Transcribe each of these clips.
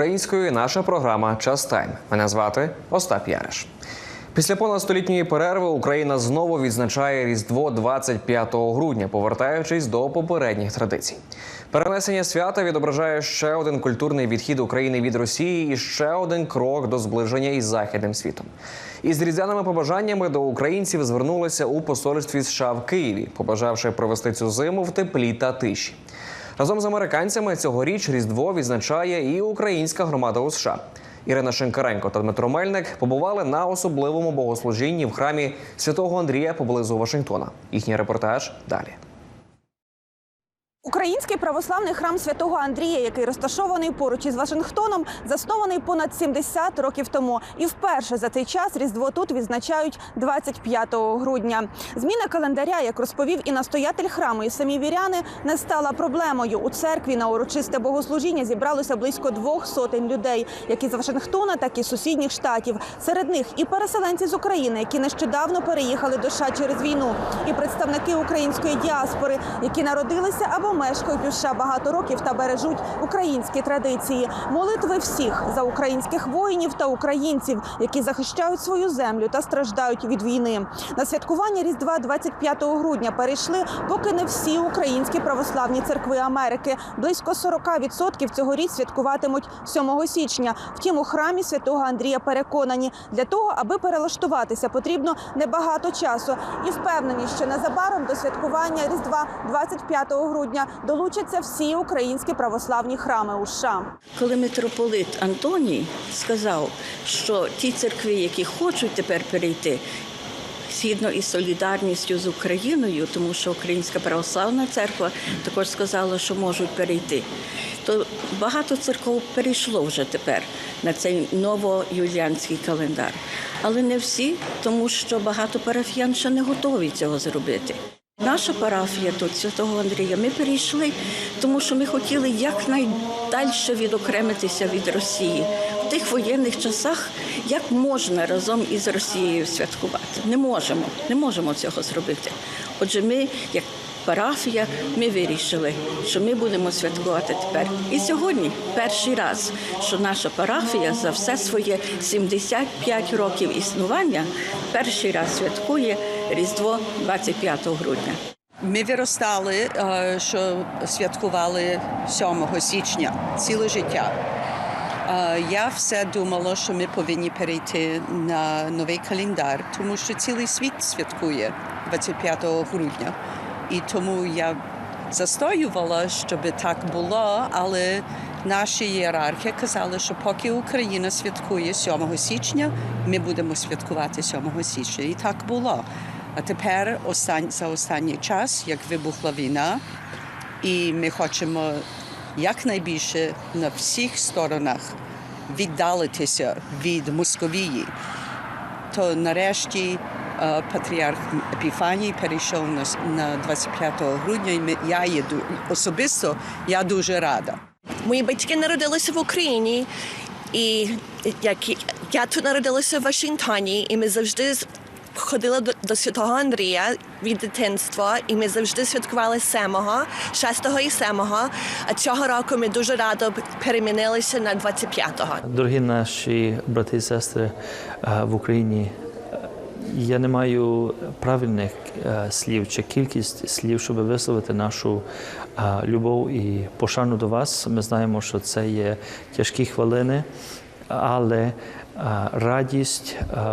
Українською наша програма Час Тайм. Мене звати Остап Яриш. Після понад столітньої перерви Україна знову відзначає Різдво 25 грудня, повертаючись до попередніх традицій. Перенесення свята відображає ще один культурний відхід України від Росії і ще один крок до зближення із західним світом. Із різдвяними побажаннями до українців звернулися у посольстві США в Києві, побажавши провести цю зиму в теплі та тиші. Разом з американцями цьогоріч Різдво відзначає і українська громада у США. Ірина Шинкаренко та Дмитро Мельник побували на особливому богослужінні в храмі святого Андрія поблизу Вашингтона. Їхній репортаж далі. Український православний храм святого Андрія, який розташований поруч із Вашингтоном, заснований понад 70 років тому. І вперше за цей час Різдво тут відзначають 25 грудня. Зміна календаря, як розповів і настоятель храму, і самі віряни, не стала проблемою. У церкві на урочисте богослужіння зібралося близько двох сотень людей, як із Вашингтона, так і з сусідніх штатів. Серед них і переселенці з України, які нещодавно переїхали до США через війну, і представники української діаспори, які народилися або мешкають у США багато років та бережуть українські традиції. Молитви всіх за українських воїнів та українців, які захищають свою землю та страждають від війни. На святкування Різдва 25 грудня перейшли поки не всі українські православні церкви Америки. Близько 40% цьогоріч святкуватимуть 7 січня. Втім, у храмі святого Андрія переконані, для того, аби перелаштуватися, потрібно небагато часу і впевнені, що незабаром до святкування Різдва 25 грудня долучаться всі українські православні храми у США. Коли митрополит Антоній сказав, що ті церкви, які хочуть тепер перейти, згідно із солідарністю з Україною, тому що Українська православна церква також сказала, що можуть перейти, то багато церков перейшло вже тепер на цей новоюліанський календар. Але не всі, тому що багато парафіян ще не готові цього зробити. Наша парафія тут Святого Андрія. Ми перейшли, тому що ми хотіли якнайдальше відокремитися від Росії. В тих воєнних часах як можна разом із Росією святкувати? Не можемо, не можемо цього зробити. Отже, ми, як парафія, ми вирішили, що ми будемо святкувати тепер. І сьогодні перший раз, що наша парафія за все своє 75 років існування перший раз святкує Різдво 25 грудня. Ми виростали, е, що святкували 7 січня ціле життя. Е, Я все думала, що ми повинні перейти на новий календар, тому що цілий світ святкує 25 грудня. І тому я застоювала, щоб так було, але наші ієрархи казали, що поки Україна святкує 7 січня, ми будемо святкувати 7 січня. І так було. А тепер остань, за останній час, як вибухла війна, і ми хочемо якнайбільше на всіх сторонах віддалитися від Московії, то нарешті е, патріарх Епіфаній перейшов на, на 25 грудня, і я є ду- особисто я дуже рада. Мої батьки народилися в Україні, і як я тут народилася в Вашингтоні, і ми завжди ходили до, до святого Андрія від дитинства, і ми завжди святкували 7, 6 і 7. А цього року ми дуже радо перемінилися на 25-го. Дорогі наші брати і сестри е, в Україні, е, я не маю правильних е, слів чи кількість слів, щоб висловити нашу любов і пошану до вас. Ми знаємо, що це є тяжкі хвилини, але радість е,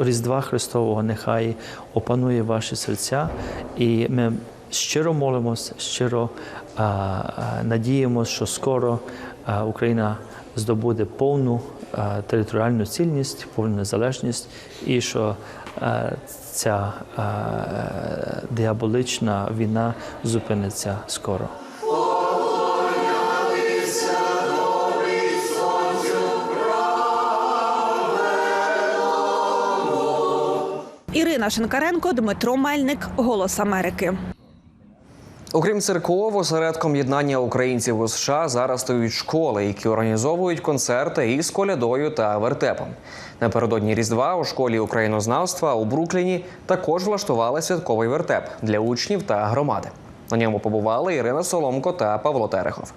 Різдва Христового нехай опанує ваші серця, і ми щиро молимось, щиро надіємося, що скоро Україна здобуде повну територіальну цільність, повну незалежність, і що ця е, діаболична війна зупиниться скоро. Ірина Шинкаренко, Дмитро Мельник, Голос Америки. Окрім церков, осередком єднання українців у США зараз стають школи, які організовують концерти із колядою та вертепом. Напередодні Різдва у школі українознавства у Брукліні також влаштували святковий вертеп для учнів та громади. На ньому побували Ірина Соломко та Павло Терехов.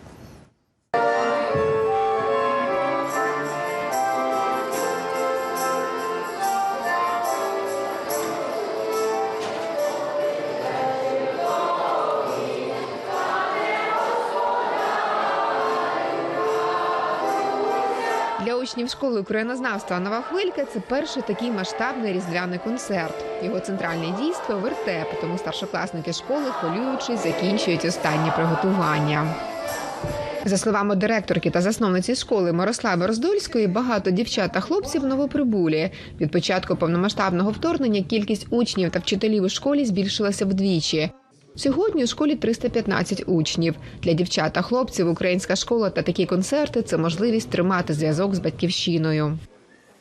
Учнів школи українознавства Нова хвилька це перший такий масштабний різдвяний концерт. Його центральне дійство вертеп, тому старшокласники школи, хвилюючись, закінчують останні приготування. За словами директорки та засновниці школи Мирослави Роздольської, багато дівчат та хлопців новоприбулі. Від початку повномасштабного вторгнення кількість учнів та вчителів у школі збільшилася вдвічі. Сьогодні у школі 315 учнів. Для дівчат та хлопців українська школа та такі концерти це можливість тримати зв'язок з батьківщиною.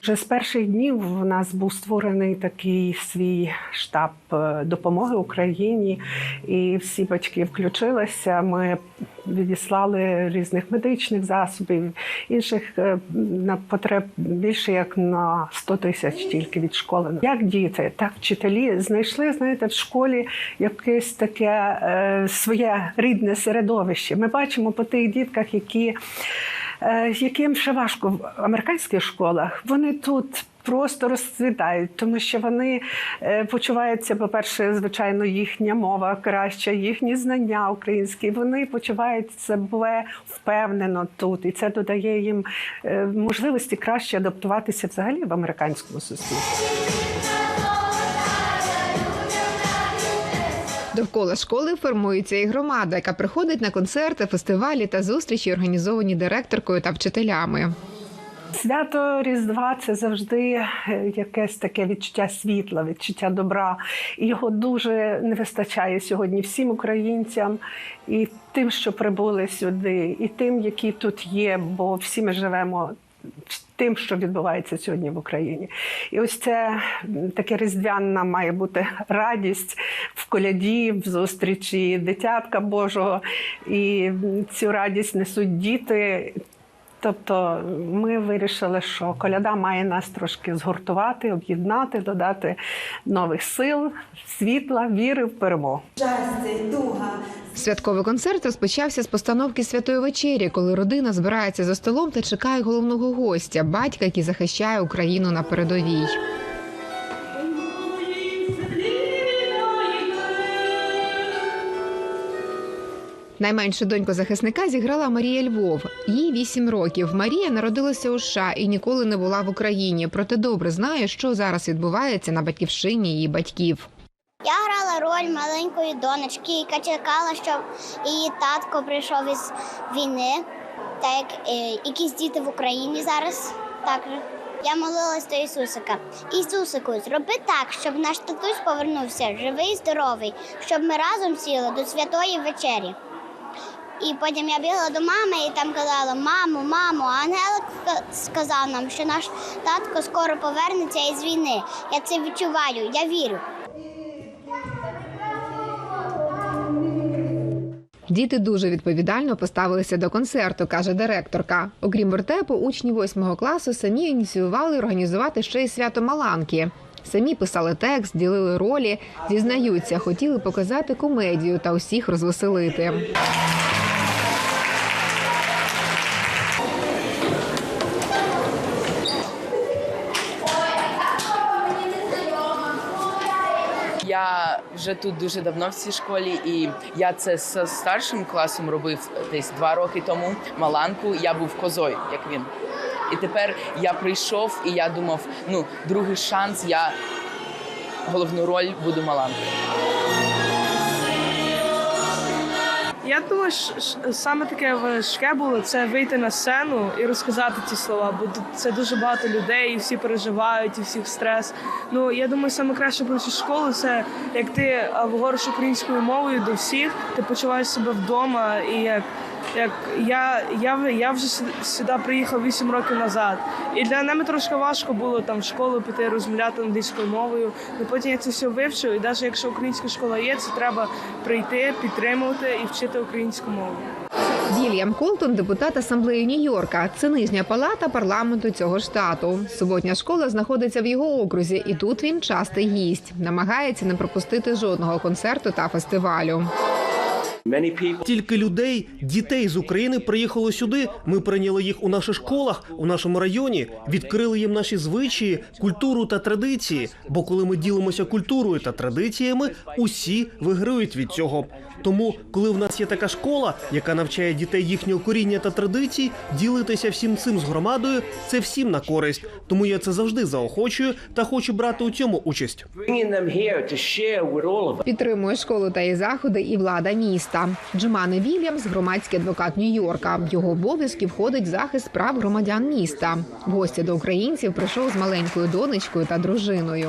Вже з перших днів у нас був створений такий свій штаб е, допомоги Україні, і всі батьки включилися. Ми відіслали різних медичних засобів, інших е, на потреб більше як на 100 тисяч тільки від школи. Як діти, так вчителі знайшли, знаєте, в школі якесь таке е, своє рідне середовище. Ми бачимо по тих дітках, які яким ще важко в американських школах, вони тут. Просто розцвітають, тому що вони е, почуваються, по-перше, звичайно, їхня мова краща, їхні знання українські. Вони почувають себе впевнено тут, і це додає їм е, можливості краще адаптуватися взагалі в американському суспільстві. Довкола школи формується і громада, яка приходить на концерти, фестивалі та зустрічі, організовані директоркою та вчителями. Свято Різдва це завжди е, якесь таке відчуття світла, відчуття добра. Його дуже не вистачає сьогодні всім українцям, і тим, що прибули сюди, і тим, які тут є, бо всі ми живемо. Тим, що відбувається сьогодні в Україні, і ось це таке різдвяна має бути радість в коляді, в зустрічі дитятка Божого, і цю радість несуть діти. Тобто ми вирішили, що коляда має нас трошки згуртувати, об'єднати, додати нових сил, світла, віри в перемогу. Святковий концерт розпочався з постановки святої вечері, коли родина збирається за столом та чекає головного гостя, батька, який захищає Україну на передовій. Найменшу доньку захисника зіграла Марія Львов. Їй 8 років. Марія народилася у США і ніколи не була в Україні. Проте добре знає, що зараз відбувається на батьківщині її батьків. Я грала роль маленької донечки, яка чекала, щоб її татко прийшов із війни, так як е, якісь діти в Україні зараз також. Я молилась до Ісусика. Ісусику, зроби так, щоб наш татусь повернувся живий, здоровий, щоб ми разом сіли до святої вечері. І потім я бігла до мами і там казала: Мамо, мамо, ангелик ска- сказав нам, що наш татко скоро повернеться із війни. Я це відчуваю, я вірю. Діти дуже відповідально поставилися до концерту, каже директорка. Окрім вертепу, учні восьмого класу самі ініціювали організувати ще й свято Маланки. Самі писали текст, ділили ролі, зізнаються, хотіли показати комедію та усіх розвеселити. Вже тут дуже давно в цій школі, і я це з старшим класом робив десь два роки тому. Маланку я був козою, як він. І тепер я прийшов, і я думав, ну, другий шанс, я головну роль буду маланкою. Я думаю, саме таке важке було це вийти на сцену і розказати ці слова, бо це дуже багато людей, і всі переживають, і всіх стрес. Ну я думаю, саме краще про школу це як ти говориш українською мовою до всіх, ти почуваєш себе вдома, і як, як я, я, я вже сюди приїхав 8 років назад. І для мене трошки важко було там в школу піти розмовляти англійською мовою. Ну потім я це все вивчив, і навіть якщо українська школа є, це треба прийти, підтримувати і вчити українську мову. Вільям Колтон, депутат асамблеї Нью-Йорка. Це нижня палата парламенту цього штату. Суботня школа знаходиться в його окрузі, і тут він частий гість. Намагається не пропустити жодного концерту та фестивалю. Тільки людей, дітей з України приїхало сюди. Ми прийняли їх у наших школах, у нашому районі, відкрили їм наші звичаї, культуру та традиції. Бо коли ми ділимося культурою та традиціями, усі виграють від цього. Тому, коли в нас є така школа, яка навчає дітей їхнього коріння та традицій, ділитися всім цим з громадою це всім на користь. Тому я це завжди заохочую та хочу брати у цьому участь. Підтримує школу та її заходи і влада міста. Джумани Вільямс, громадський адвокат Нью-Йорка. В його обов'язки входить захист прав громадян міста. Гості до українців прийшов з маленькою донечкою та дружиною.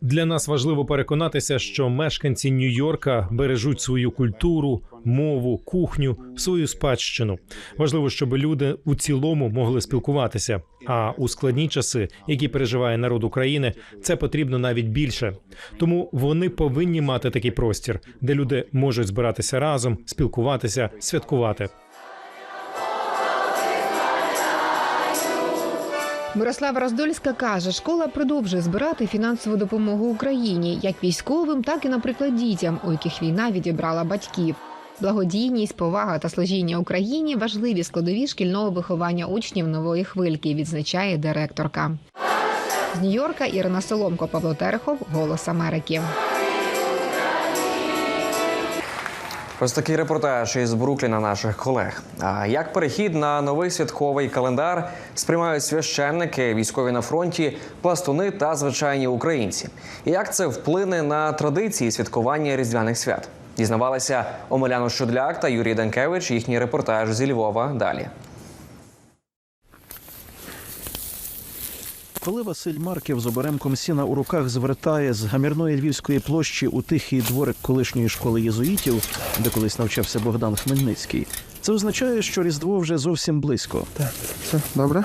Для нас важливо переконатися, що мешканці Нью-Йорка бережуть свою культуру, мову, кухню, свою спадщину. Важливо, щоб люди у цілому могли спілкуватися. А у складні часи, які переживає народ України, це потрібно навіть більше. Тому вони повинні мати такий простір, де люди можуть збиратися разом, спілкуватися, святкувати. Мирослава Роздольська каже, школа продовжує збирати фінансову допомогу Україні як військовим, так і, наприклад, дітям, у яких війна відібрала батьків. Благодійність, повага та служіння Україні важливі складові шкільного виховання учнів нової хвильки, відзначає директорка. З Нью-Йорка Ірина Соломко, Павло Терехов, Голос Америки. Ось такий репортаж із Брукліна наших колег. А як перехід на новий святковий календар сприймають священники, військові на фронті, пластуни та звичайні українці? І як це вплине на традиції святкування різдвяних свят? Дізнавалися Омеляну Щудляк та Юрій Данкевич. Їхній репортаж зі Львова. Далі. Коли Василь Марків з оберемком сіна у руках звертає з гамірної львівської площі у тихий дворик колишньої школи єзуїтів, де колись навчався Богдан Хмельницький, це означає, що Різдво вже зовсім близько. Так, все добре.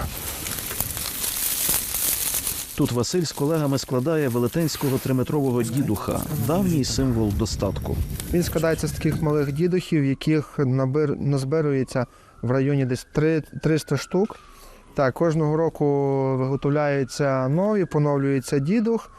Тут Василь з колегами складає велетенського триметрового дідуха, давній символ достатку. Він складається з таких малих дідухів, яких набир, назбирується в районі десь три- 300 штук. Так, кожного року виготовляються нові, поновлюється дідух.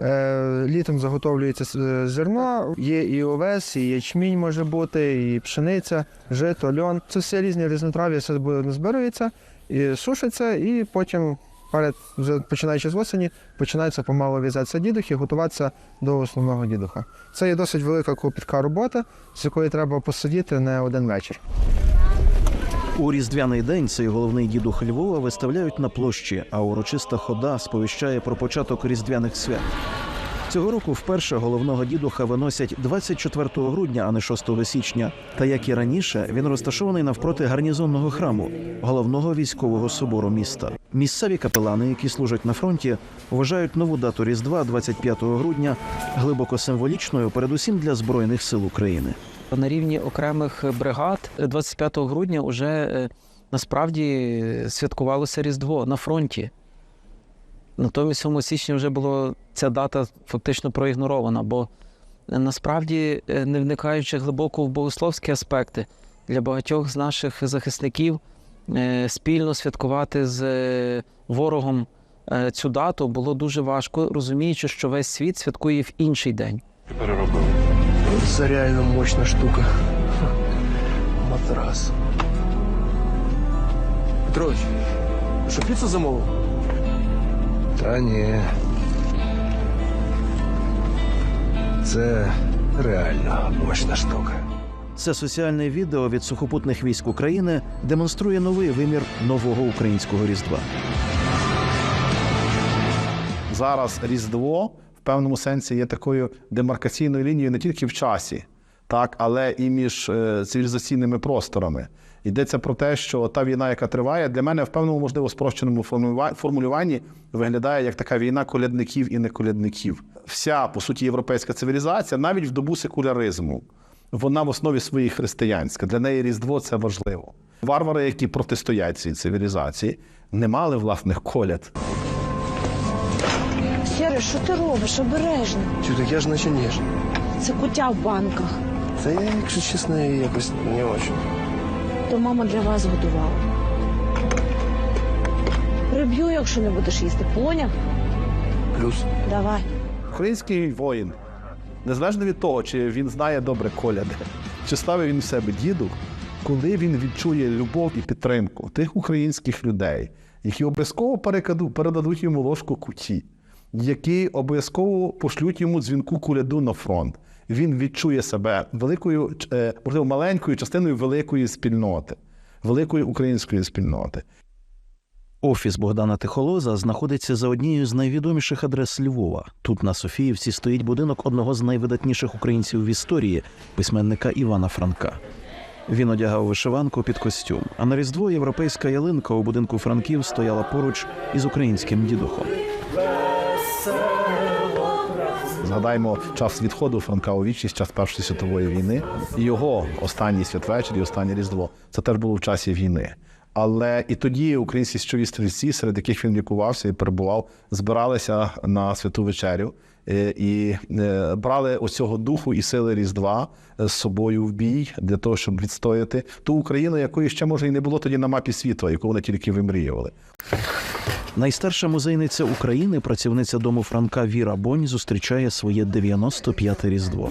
Е, літом заготовлюється зерно, є і овес, і ячмінь може бути, і пшениця, жито, льон. Це все різні різнотрав'я, все буде назбирується і сушиться, і потім перед, вже починаючи з осені, починається помало в'язатися дідух і готуватися до основного дідуха. Це є досить велика копітка робота, з якої треба посидіти не один вечір. У різдвяний день цей головний дідух Львова виставляють на площі, а урочиста хода сповіщає про початок різдвяних свят. Цього року вперше головного дідуха виносять 24 грудня, а не 6 січня. Та як і раніше, він розташований навпроти гарнізонного храму, головного військового собору міста. Місцеві капелани, які служать на фронті, вважають нову дату Різдва, 25 грудня, глибоко символічною, передусім для збройних сил України. На рівні окремих бригад 25 грудня вже насправді святкувалося Різдво на фронті. Натомість 7 січня вже була ця дата фактично проігнорована, бо е, насправді, е, не вникаючи глибоко в богословські аспекти, для багатьох з наших захисників е, спільно святкувати з е, ворогом е, цю дату було дуже важко, розуміючи, що весь світ святкує в інший день. Це реально мощна штука. Матрас. Петрович, що піцу замовив? Та ні. Це реально мощна штука. Це соціальне відео від сухопутних військ України демонструє новий вимір нового українського різдва. зараз Різдво певному сенсі є такою демаркаційною лінією не тільки в часі, так, але і між е, цивілізаційними просторами. Йдеться про те, що та війна, яка триває, для мене в певному можливо спрощеному формулюва- формулюванні виглядає як така війна колядників і неколядників. Вся, по суті, європейська цивілізація, навіть в добу секуляризму, вона в основі своїй християнська. Для неї Різдво це важливо. Варвари, які протистоять цій цивілізації, не мали власних коляд. Сєре, що ти робиш? Обережно. Чудо, я ж наче ніж. Це куття в банках. Це я, якщо чесно, якось не очень. То мама для вас готувала. Приб'ю, якщо не будеш їсти. Поняв? Плюс. Давай. Український воїн, незалежно від того, чи він знає добре коляди, чи ставив він в себе діду, коли він відчує любов і підтримку тих українських людей, які обов'язково передадуть йому ложку куті, які обов'язково пошлють йому дзвінку куляду на фронт. він відчує себе великою, е, можливо, маленькою частиною великої спільноти, великої української спільноти. Офіс Богдана Тихолоза знаходиться за однією з найвідоміших адрес Львова. Тут на Софіївці стоїть будинок одного з найвидатніших українців в історії письменника Івана Франка. Він одягав вишиванку під костюм. А на різдво європейська ялинка у будинку Франків стояла поруч із українським дідухом. Згадаємо час відходу Франка у вічність, час Першої світової війни. І Його останній святвечір і останнє Різдво це теж було в часі війни. Але і тоді українські січові стрільці, серед яких він лікувався і перебував, збиралися на святу вечерю е, і е, брали оцього духу і сили Різдва з собою в бій для того, щоб відстояти ту Україну, якої ще може і не було тоді на мапі світу, яку вони тільки вимріювали. Найстарша музейниця України, працівниця дому Франка Віра Бонь, зустрічає своє 95-те різдво.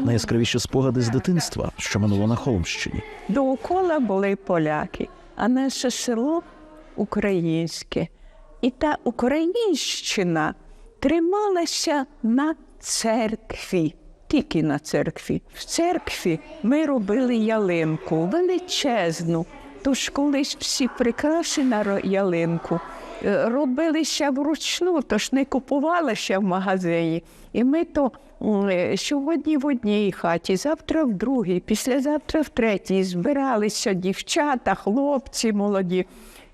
Найяскравіші спогади з дитинства, що минуло на Холмщині. Довкола були поляки, а наше село українське. І та українщина трималася на церкві, тільки на церкві. В церкві ми робили ялинку величезну. Тож колись всі прикраси на ялинку е, робилися вручну, тож не купувалися в магазині. І ми то е, сьогодні в одній хаті, завтра в другій, післязавтра в третій збиралися дівчата, хлопці молоді.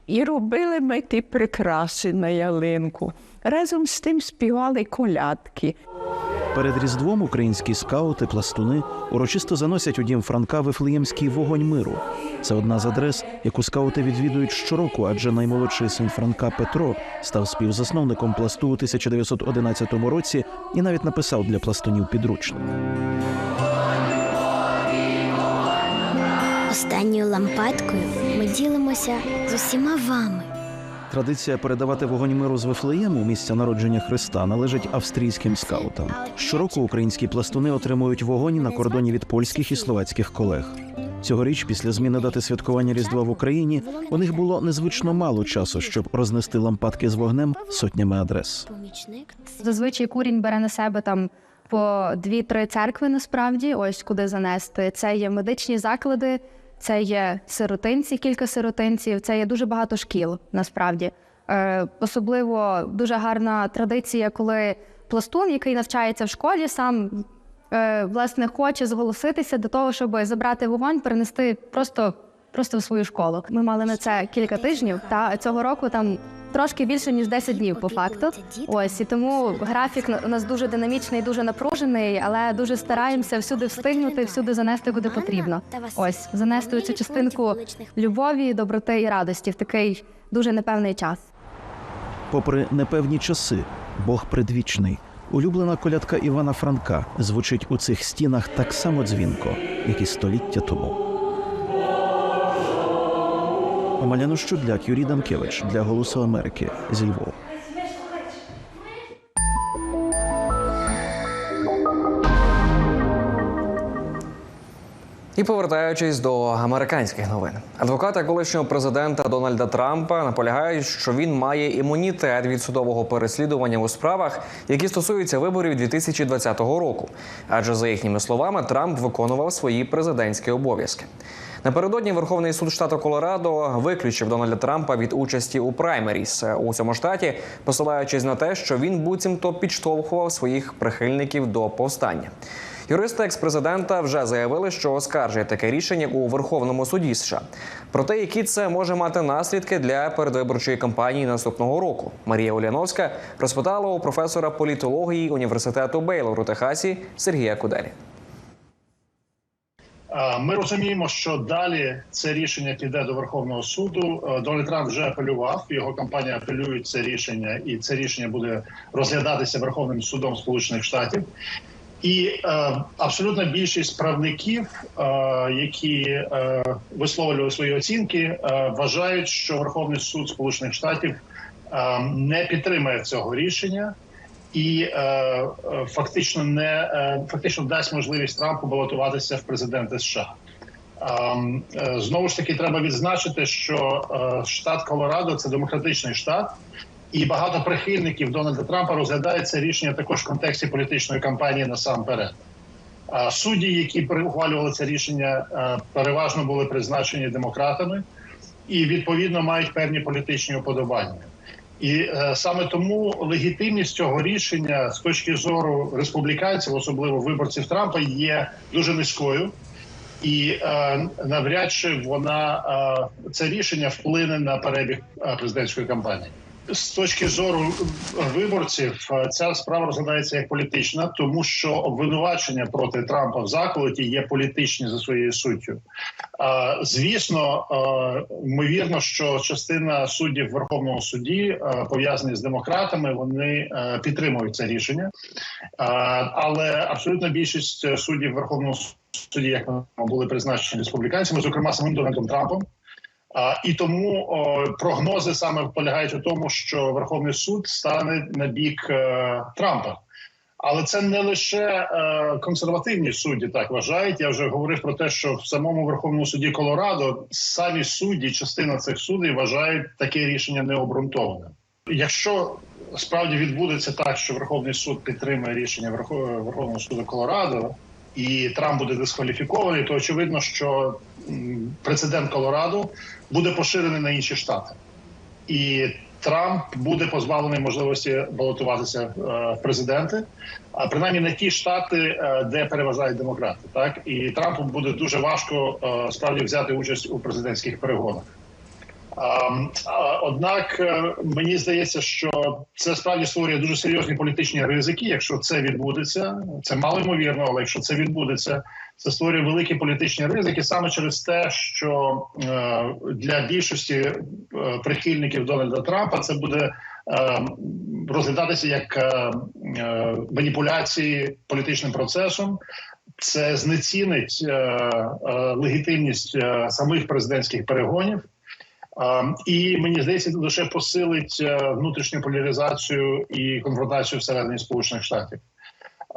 І робили ми ті прикраси на ялинку. Разом з тим співали колядки. Перед різдвом українські скаути, пластуни урочисто заносять у дім Франка Вифлеємський вогонь миру. Це одна з адрес, яку скаути відвідують щороку, адже наймолодший син Франка Петро став співзасновником пласту у 1911 році і навіть написав для пластунів підручник. Останньою лампадкою ми ділимося з усіма вами. Традиція передавати вогонь миру з Вифлеєму, місця народження Христа, належить австрійським скаутам. Щороку українські пластуни отримують вогонь на кордоні від польських і словацьких колег. Цьогоріч, після зміни дати святкування Різдва в Україні, у них було незвично мало часу, щоб рознести лампадки з вогнем сотнями адрес. Зазвичай курінь бере на себе там по дві-три церкви, насправді, ось куди занести. Це є медичні заклади, це є сиротинці, кілька сиротинців, це є дуже багато шкіл, насправді. Е, особливо дуже гарна традиція, коли пластун, який навчається в школі, сам е, власне хоче зголоситися до того, щоб забрати вогонь, перенести просто. Просто в свою школу. Ми мали на це кілька тижнів, та цього року там трошки більше ніж 10 днів по факту. Ось і тому графік у нас дуже динамічний, дуже напружений, але дуже стараємося всюди встигнути, всюди занести куди потрібно. Ось занести цю частинку любові, доброти і радості в такий дуже непевний час. Попри непевні часи, Бог предвічний. Улюблена колядка Івана Франка звучить у цих стінах так само дзвінко, як і століття тому. Омеляно Щудляк, Юрій Данкевич для Голосу Америки зі Львова. І повертаючись до американських новин, адвокати колишнього президента Дональда Трампа наполягають, що він має імунітет від судового переслідування у справах, які стосуються виборів 2020 року. Адже за їхніми словами Трамп виконував свої президентські обов'язки. Напередодні Верховний суд штату Колорадо виключив Дональда Трампа від участі у праймеріс у цьому штаті, посилаючись на те, що він буцімто підштовхував своїх прихильників до повстання. Юристи екс-президента вже заявили, що оскаржує таке рішення у Верховному суді США. Проте, які це може мати наслідки для передвиборчої кампанії наступного року, Марія Уляновська розпитала у професора політології університету Бейлор у Техасі Сергія Куделі. Ми розуміємо, що далі це рішення піде до Верховного суду. Е, Дональд Трамп вже апелював. Його компанія апелює це рішення, і це рішення буде розглядатися Верховним судом Сполучених Штатів. І е, абсолютна більшість правників, е, які е, висловлювали свої оцінки, е, вважають, що Верховний суд Сполучених Штатів е, не підтримає цього рішення і е, е, фактично не е, фактично дасть можливість Трампу балотуватися в президенти США. Ем, е, Знову ж таки, треба відзначити, що е, штат Колорадо це демократичний штат, і багато прихильників Дональда Трампа розглядають це рішення також в контексті політичної кампанії насамперед. Судді, які ухвалювали це рішення, е, переважно були призначені демократами і відповідно мають певні політичні уподобання. І е, саме тому легітимність цього рішення з точки зору республіканців, особливо виборців Трампа, є дуже низькою. І е, навряд чи вона е, це рішення вплине на перебіг е, президентської кампанії. З точки зору виборців, е, ця справа розглядається як політична, тому що обвинувачення проти Трампа в заколоті є політичні за своєю суттю. Е, Звісно, е, ймовірно, що частина суддів Верховного суді пов'язані з демократами, вони підтримують це рішення, але абсолютна більшість суддів Верховного суді, як ми були призначені республіканцями, зокрема самим Дональдом Трампом. І тому прогнози саме полягають у тому, що Верховний суд стане на бік е, Трампа. Але це не лише е, консервативні судді так вважають. Я вже говорив про те, що в самому Верховному суді Колорадо самі судді, частина цих суддів вважають таке рішення необґрунтоване. Якщо справді відбудеться так, що Верховний суд підтримує рішення Верхов- Верховного суду Колорадо, і Трамп буде дискваліфікований, то очевидно, що прецедент Колорадо буде поширений на інші штати, і Трамп буде позбавлений можливості балотуватися е, в президенти, а принаймні на ті штати, е, де переважають демократи. Так і Трампу буде дуже важко е, справді взяти участь у президентських перегонах. А, Однак мені здається, що це справді створює дуже серйозні політичні ризики. Якщо це відбудеться, це мало ймовірно, але якщо це відбудеться, це створює великі політичні ризики саме через те, що е, для більшості е, прихильників Дональда Трампа це буде е, розглядатися як маніпуляції політичним процесом. Це знецінить легітимність самих президентських перегонів. І мені здається, це лише посилить внутрішню поляризацію і конфронтацію всередині Сполучених Штатів.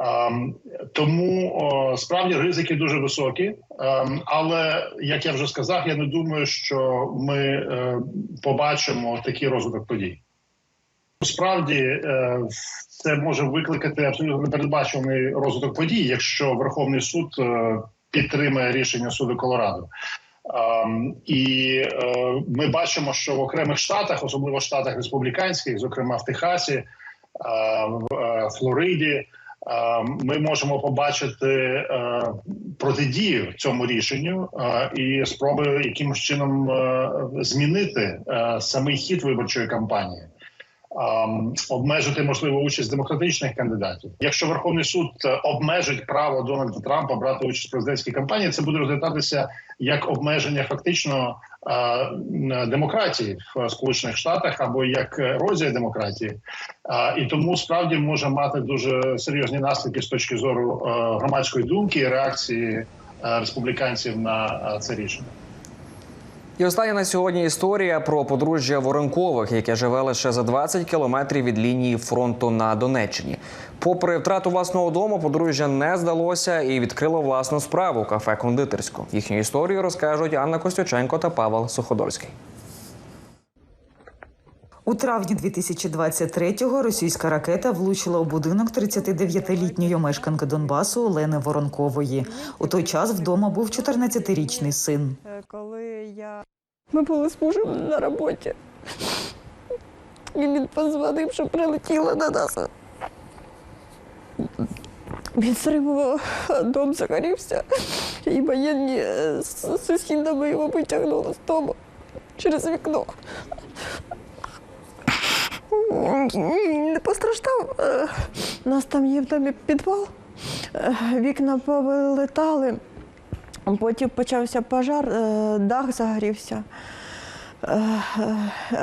Ем, Тому справді ризики дуже високі. Ем, Але як я вже сказав, я не думаю, що ми е, побачимо такий розвиток подій. Справді е, це може викликати абсолютно непередбачуваний розвиток подій, якщо Верховний суд е, підтримає рішення суду Колорадо. Um, і е, ми бачимо, що в окремих штатах, особливо в штатах республіканських, зокрема в Техасі, е, в е, Флориді, ми можемо побачити е, протидію цьому рішенню е, і спроби якимось чином е, змінити е, самий хід виборчої кампанії. Ем, Обмежити можливо участь демократичних кандидатів. Якщо Верховний суд е, обмежить право Дональда Трампа брати участь в президентській кампанії, це буде розглядатися як обмеження фактично е, демократії в Сполучених Штатах або як ерозія демократії, Е, і тому справді може мати дуже серйозні наслідки з точки зору громадської думки і реакції республіканців на це рішення. І остання на сьогодні історія про подружжя Воронкових, яке живе лише за 20 кілометрів від лінії фронту на Донеччині. Попри втрату власного дому, подружжя не здалося і відкрило власну справу кафе кондитерську. Їхню історію розкажуть Анна Костюченко та Павел Суходольський. У травні 2023-го російська ракета влучила у будинок 39-літньої мешканки Донбасу Олени Воронкової. У той час вдома був 14-річний син. Ми були з мужем на роботі, і він подзвонив, що прилетіла на нас. Від зриву дом загорівся, і воєнні з сусідами його витягнули з дому через вікно. Не постраждав. Е, нас там є в домі підвал, Е, вікна повилетали. Потім почався пожар, е, дах загорівся.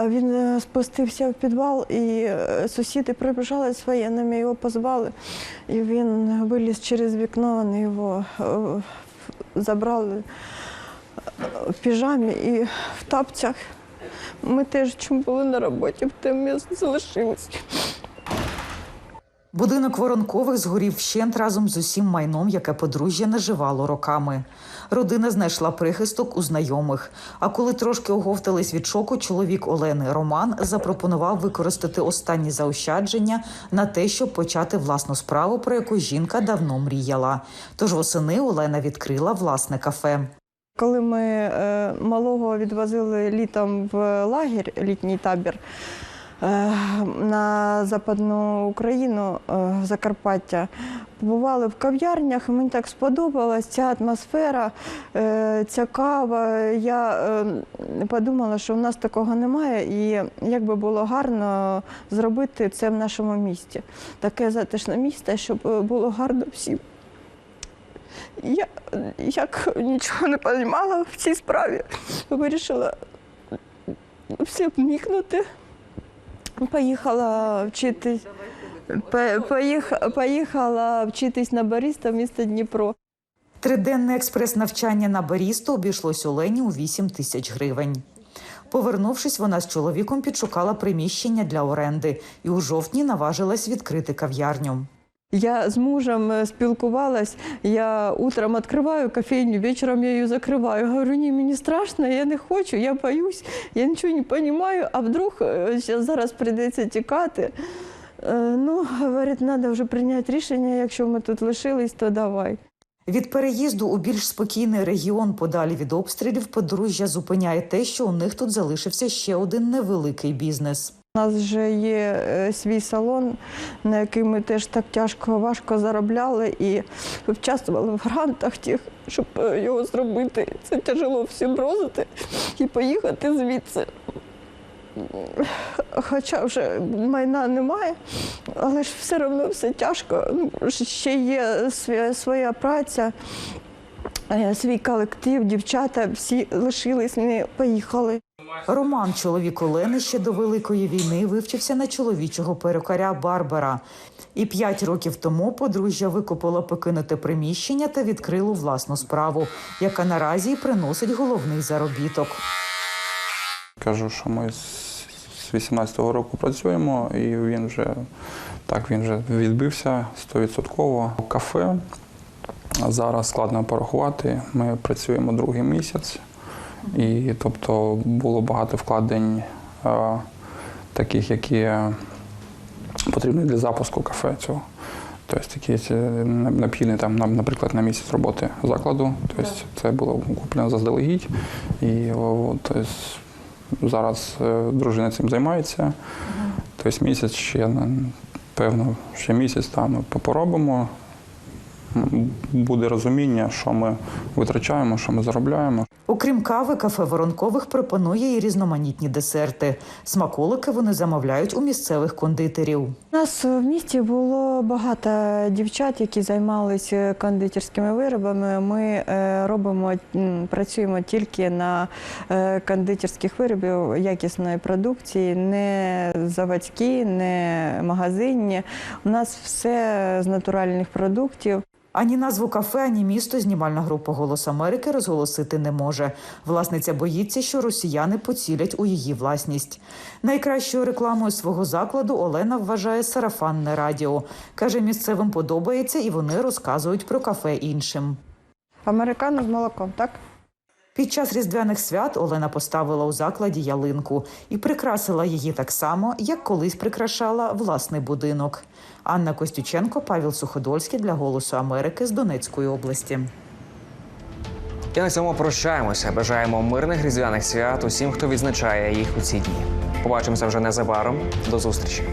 Він спустився в підвал, і сусіди прибіжали з воєнними, його позвали. І він виліз через вікно, вони його забрали в піжамі і в тапцях. Ми теж чим були на роботі, в тим місці залишились. Будинок Воронкових згорів вщент разом з усім майном, яке подружжя наживало роками. Родина знайшла прихисток у знайомих. А коли трошки оговтались від шоку, чоловік Олени Роман запропонував використати останні заощадження на те, щоб почати власну справу, про яку жінка давно мріяла. Тож восени Олена відкрила власне кафе. Коли ми е, малого відвозили літом в лагерь, літній табір е, на Западну Україну, е, Закарпаття, побували в кав'ярнях, мені так сподобалась ця атмосфера, ця кава. Я подумала, що в нас такого немає, і як би було гарно зробити це в нашому місті. Таке затишне місце, щоб було гарно всім. Я як нічого не розуміла в цій справі, вирішила все вникнути. Поїхала вчитись. По- Поїхала вчитись на бариста в місто Дніпро. Триденне експрес-навчання на барісту обійшлось Олені у 8 тисяч гривень. Повернувшись, вона з чоловіком підшукала приміщення для оренди і у жовтні наважилась відкрити кав'ярню. Я з мужем е, спілкувалась, я утром відкриваю кофейню, вечором я її закриваю. Говорю, ні, мені страшно, я не хочу, я боюсь, я нічого не розумію, а вдруг е, зараз прийдеться тікати. Е, Ну, говорить, треба вже прийняти рішення, якщо ми тут лишились, то давай. Від переїзду у більш спокійний регіон подалі від обстрілів подружжя зупиняє те, що у них тут залишився ще один невеликий бізнес. У нас вже є е, свій салон, на який ми теж так тяжко, важко заробляли і участвували в грантах тих, щоб е, його зробити. Це тяжело всім бросити і поїхати звідси. Хоча вже майна немає, але ж все одно все тяжко. Ну, Ще є своя, своя праця, е, свій колектив, дівчата всі лишились, не поїхали. Роман, чоловік Олени, ще до Великої війни вивчився на чоловічого перукаря Барбара. І п'ять років тому подружжя викупило покинуте приміщення та відкрило власну справу, яка наразі приносить головний заробіток. Кажу, що ми з з 18-го року працюємо, і він вже так він вже відбився 100%. Кафе зараз складно порахувати. Ми працюємо другий місяць, і тобто було багато вкладень, е, таких, які потрібні для запуску кафе цього. Тобто такі е, там, нам, наприклад, на місяць роботи закладу. Тобто це було куплено заздалегідь. І тобто, зараз е, дружина цим займається. Тобто місяць ще, певно, ще місяць там ми поробимо. Буде розуміння, що ми витрачаємо, що ми заробляємо. Окрім кави, кафе Воронкових пропонує і різноманітні десерти. Смаколики вони замовляють у місцевих кондитерів. У нас в місті було багато дівчат, які займалися кондитерськими виробами. Ми е, робимо, працюємо тільки на е, кондитерських виробів якісної продукції, не заводські, не магазинні. У нас все з натуральних продуктів. Ані назву кафе, ані місто знімальна група Голос Америки розголосити не може. Власниця боїться, що росіяни поцілять у її власність. Найкращою рекламою свого закладу Олена вважає сарафанне радіо. каже, місцевим подобається, і вони розказують про кафе іншим. Американо з молоком, так? Під час різдвяних свят Олена поставила у закладі ялинку і прикрасила її так само, як колись прикрашала власний будинок. Анна Костюченко, Павел Суходольський для Голосу Америки з Донецької області. І на цьому прощаємося. Бажаємо мирних різдвяних свят усім, хто відзначає їх у ці дні. Побачимося вже незабаром. До зустрічі.